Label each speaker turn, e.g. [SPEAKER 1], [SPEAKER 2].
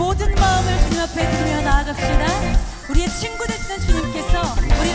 [SPEAKER 1] 모든 마음을 주님 앞에 드리며 나아갑시다. 우리의 친구 되시는 주님께서 우리